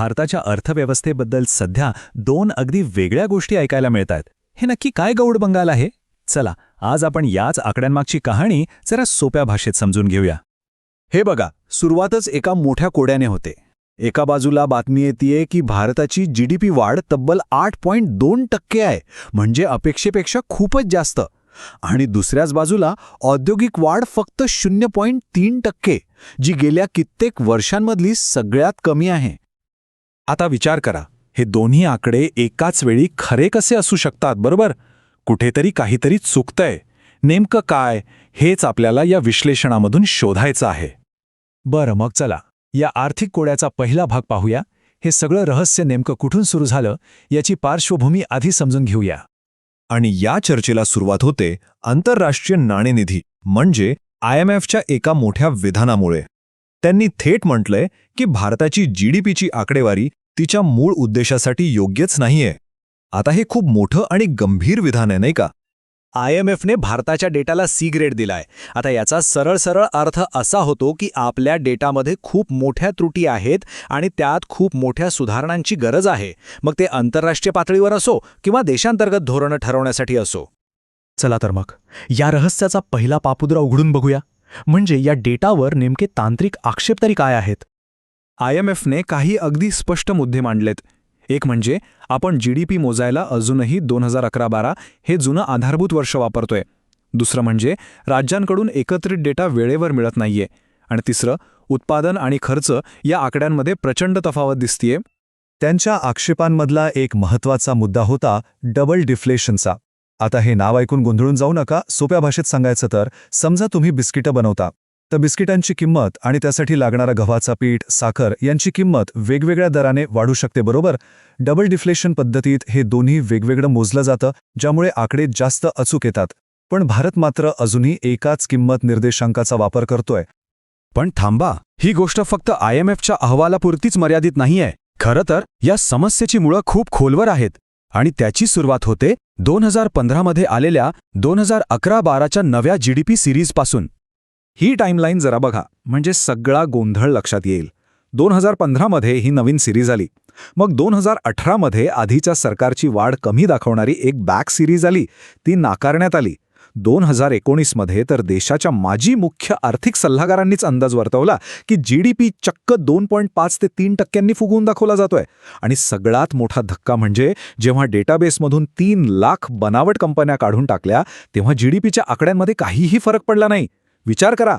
भारताच्या अर्थव्यवस्थेबद्दल सध्या दोन अगदी वेगळ्या गोष्टी ऐकायला मिळतात हे नक्की काय गौड बंगाल आहे? चला आज आपण याच आकड्यांमागची कहाणी जरा सोप्या भाषेत समजून घेऊया. हे बघा सुरुवातच एका मोठ्या कोड्याने होते. एका बाजूला बातमी येते की भारताची जीडीपी वाढ तब्बल आठ पॉईंट दोन टक्के आहे म्हणजे अपेक्षेपेक्षा खूपच जास्त. आणि दुसऱ्याच बाजूला औद्योगिक वाढ फक्त शून्य पॉईंट तीन टक्के जी गेल्या कित्येक वर्षांमधली सगळ्यात कमी आहे. आता विचार करा हे दोन्ही आकडे एकाच वेळी खरे कसे असू शकतात बरोबर? कुठेतरी काहीतरी चुकतंय. नेमकं काय हेच आपल्याला या विश्लेषणामधून शोधायचं आहे. बरं मग चला या आर्थिक कोड्याचा पहिला भाग पाहूया. हे सगळं रहस्य नेमकं कुठून सुरू झालं याची पार्श्वभूमी आधी समजून घेऊया. आणि या चर्चेला सुरुवात होते आंतरराष्ट्रीय नाणेनिधी म्हणजे आय एम एका मोठ्या विधानामुळे. त्यांनी थेट म्हटलंय की भारताची जीडीपीची आकडेवारी तिच्या मूळ उद्देशासाठी योग्यच नाहीये. आता हे खूप मोठं आणि गंभीर विधान आहे नाही का? आय एम एफने भारताच्या डेटाला सी ग्रेड दिलाय. आता याचा सरळ सरळ अर्थ असा होतो की आपल्या डेटामध्ये खूप मोठ्या त्रुटी आहेत आणि त्यात खूप मोठ्या सुधारणांची गरज आहे. मग ते आंतरराष्ट्रीय पातळीवर असो किंवा देशांतर्गत धोरणं ठरवण्यासाठी असो. चला तर मग या रहस्याचा पहिला पापुद्रा उघडून बघूया. म्हणजे या डेटावर नेमके तांत्रिक आक्षेप तरी काय आहेत? आय एम एफने काही अगदी स्पष्ट मुद्दे मांडलेत. एक म्हणजे आपण जीडीपी मोजायला अजूनही दोन हजार अकरा बारा हे जुनं आधारभूत वर्ष वापरतोय. दुसरं म्हणजे राज्यांकडून एकत्रित डेटा वेळेवर मिळत नाहीये. आणि तिसरं उत्पादन आणि खर्च या आकड्यांमध्ये प्रचंड तफावत दिसतीये. त्यांच्या आक्षेपांमधला एक महत्त्वाचा मुद्दा होता डबल डिफ्लेशनचा. आता हे नाव ऐकून गोंधळून जाऊ नका सोप्या भाषेत सांगायचं तर समजा तुम्ही बिस्किटं बनवता. तर बिस्किटांची किंमत आणि त्यासाठी लागणारा गव्हाचा पीठ साखर यांची किंमत वेगवेगळ्या दराने वाढू शकते बरोबर? डबल डिफ्लेशन पद्धतीत हे दोन्ही वेगवेगळं मोजलं जातं ज्यामुळे आकडे जास्त अचूक येतात. पण भारत मात्र अजूनही एकाच किंमत निर्देशांकाचा वापर करतोय. पण थांबा ही गोष्ट फक्त आय एम एफच्या अहवालापुरतीच मर्यादित नाहीये. खरं तर या समस्येची मुळं खूप खोलवर आहेत. आणि त्याची सुरुवात होते दोन हजार पंधरामध्ये आलेल्या दोन हजार अकरा बाराच्या नव्या जीडीपी सिरीजपासून. ही टाईमलाईन जरा बघा म्हणजे सगळा गोंधळ लक्षात येईल. दोन हजार पंधरामध्ये ही नवीन सिरीज आली. मग दोन हजार अठरामध्ये आधीच्या सरकारची वाढ कमी दाखवणारी एक बॅक सिरीज आली. ती नाकारण्यात आली. दोन हजार एकोणीसमध्ये तर देशाच्या माजी मुख्य आर्थिक सल्लागारांनीच अंदाज वर्तवला की जी डी पी चक्क दोन पॉईंट पाच ते तीन टक्क्यांनी फुगवून दाखवला जातोय. आणि सगळ्यात मोठा धक्का म्हणजे जेव्हा डेटाबेसमधून तीन लाख बनावट कंपन्या काढून टाकल्या तेव्हा जी डी पीच्या आकड्यांमध्ये काहीही फरक पडला नाही. विचार करा.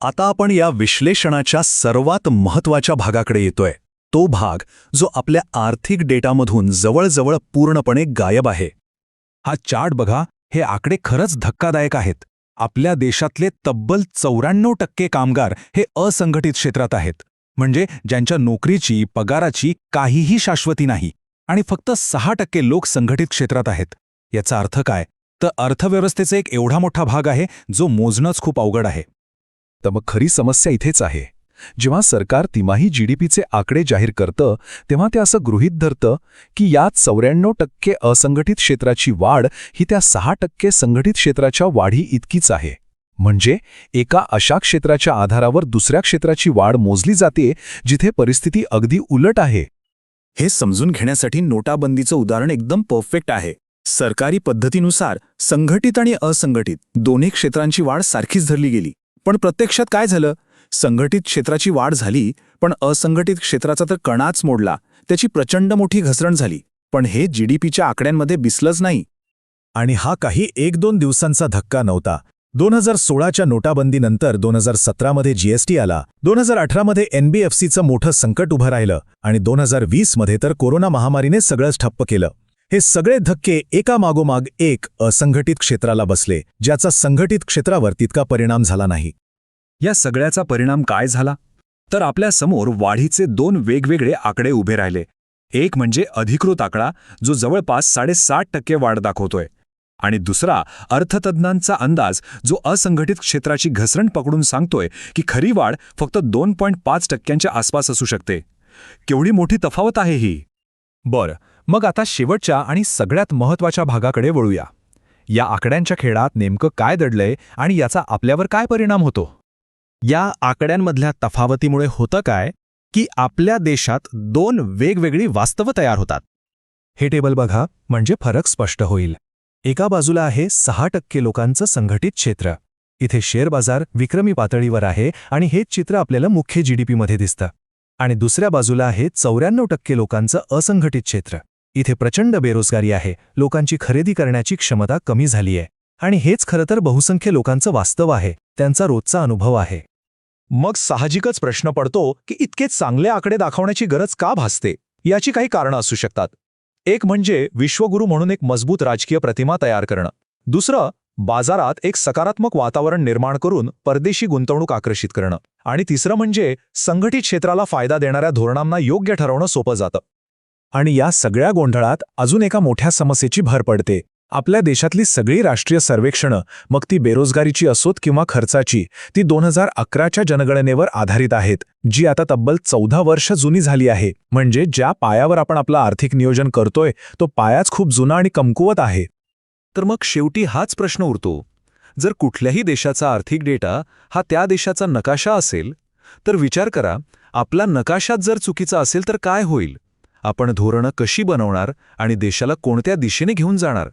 आता आपण या विश्लेषणाच्या सर्वात महत्त्वाच्या भागाकडे येतोय. तो भाग जो आपल्या आर्थिक डेटामधून जवळजवळ पूर्णपणे गायब आहे. हा चार्ट बघा हे आकडे खरंच धक्कादायक आहेत. आपल्या देशातले तब्बल चौऱ्याण्णव टक्के कामगार हे असंघटित क्षेत्रात आहेत. म्हणजे ज्यांच्या नोकरीची पगाराची काहीही शाश्वती नाही आणि फक्त सहा टक्के लोक संघटित क्षेत्रात आहेत. याचा अर्थ काय? तर अर्थव्यवस्थेचा एक एवढा मोठा भाग आहे जो मोजणंच खूप अवघड आहे. तर मग खरी समस्या इथेच आहे. जेव्हा सरकार तिमाही जीडीपीचे आकडे जाहीर करतं तेव्हा ते असं गृहीत धरतं की या चौऱ्याण्णव टक्के असंघटित क्षेत्राची वाढ ही त्या सहा टक्के संघटित क्षेत्राच्या वाढी इतकीच आहे. म्हणजे एका अशा क्षेत्राच्या आधारावर दुसऱ्या क्षेत्राची वाढ मोजली जाते जिथे परिस्थिती अगदी उलट आहे. हे समजून घेण्यासाठी नोटाबंदीचं उदाहरण एकदम परफेक्ट आहे. सरकारी पद्धतीनुसार संघटित आणि असंघटित दोन्ही क्षेत्रांची वाढ सारखीच धरली गेली. पण प्रत्यक्षात काय झालं? संघटित क्षेत्राची वाढ झाली पण असंघटित क्षेत्राचा तर कणाच मोडला त्याची प्रचंड मोठी घसरण झाली. पण हे जीडीपीच्या आकड्यांमध्ये बिसलंच नाही. आणि हा काही एक दोन दिवसांचा धक्का नव्हता. दोन हजार सोळाच्या नोटाबंदीनंतर दोन हजार सतरामध्ये जीएसटी आला दोन हजार अठरामध्ये एनबीएफसीचं मोठं संकट उभं राहिलं आणि दोन हजार वीसमध्ये तर कोरोना महामारीने सगळंच ठप्प केलं. हे सगळे धक्के एका मागोमाग एक असंघटित क्षेत्राला बसले ज्याचा संघटित क्षेत्रावर तितका परिणाम झाला नाही. या सगळ्याचा परिणाम काय झाला? तर आपल्यासमोर वाढीचे दोन वेगवेगळे आकडे उभे राहिले. एक म्हणजे अधिकृत आकडा जो जवळपास साडेसाठ टक्के वाढ दाखवतोय. आणि दुसरा अर्थतज्ञांचा अंदाज जो असंघटित क्षेत्राची घसरण पकडून सांगतोय की खरी वाढ फक्त दोन पॉईंट पाच टक्क्यांच्या आसपास असू शकते. केवढी मोठी तफावत आहे ही? बरं मग आता शेवटच्या आणि सगळ्यात महत्त्वाच्या भागाकडे वळूया. या आकड्यांच्या खेळात नेमकं काय दडलंय आणि याचा आपल्यावर काय परिणाम होतो? या आकड्यांमधल्या तफावतीमुळे होतं काय की आपल्या देशात दोन वेगवेगळी वास्तवं तयार होतात. हे टेबल बघा म्हणजे फरक स्पष्ट होईल. एका बाजूला आहे सहा टक्के लोकांचं संघटित क्षेत्र. इथे शेअर बाजार विक्रमी पातळीवर आहे आणि हेच चित्र आपल्याला मुख्य जीडीपीमध्ये दिसतं. आणि दुसऱ्या बाजूला आहे चौऱ्याण्णव टक्के लोकांचं असंघटित क्षेत्र. इथे प्रचंड बेरोजगारी आहे लोकांची खरेदी करण्याची क्षमता कमी झाली आहे. आणि हेच खरं तर बहुसंख्य लोकांचं वास्तव आहे त्यांचा रोजचा अनुभव आहे. मग साहजिकच प्रश्न पडतो की इतके चांगले आकडे दाखवण्याची गरज का भासते? याची काही कारणं असू शकतात. एक म्हणजे विश्वगुरू म्हणून एक मजबूत राजकीय प्रतिमा तयार करणं. दुसरं बाजारात एक सकारात्मक वातावरण निर्माण करून परदेशी गुंतवणूक आकर्षित करणं. आणि तिसरं म्हणजे संघटित क्षेत्राला फायदा देणाऱ्या धोरणांना योग्य ठरवणं सोपं जातं. आणि या सगळ्या गोंधळात अजून एका मोठ्या समस्येची भर पडते. आपल्या देशातली सगळी राष्ट्रीय सर्वेक्षणं मग ती बेरोजगारीची असोत किंवा खर्चाची ती दोन हजार अकराच्या जनगणनेवर आधारित आहेत जी आता तब्बल चौदा वर्ष जुनी झाली आहे. म्हणजे ज्या पायावर आपण आपलं आर्थिक नियोजन करतोय तो पायाच खूप जुना आणि कमकुवत आहे. तर मग शेवटी हाच प्रश्न उरतो. जर कुठल्याही देशाचा आर्थिक डेटा हा त्या देशाचा नकाशा असेल तर विचार करा आपला नकाशाच जर चुकीचा असेल तर काय होईल? आपण धोरणं कशी बनवणार आणि देशाला कोणत्या दिशेने घेऊन जाणार?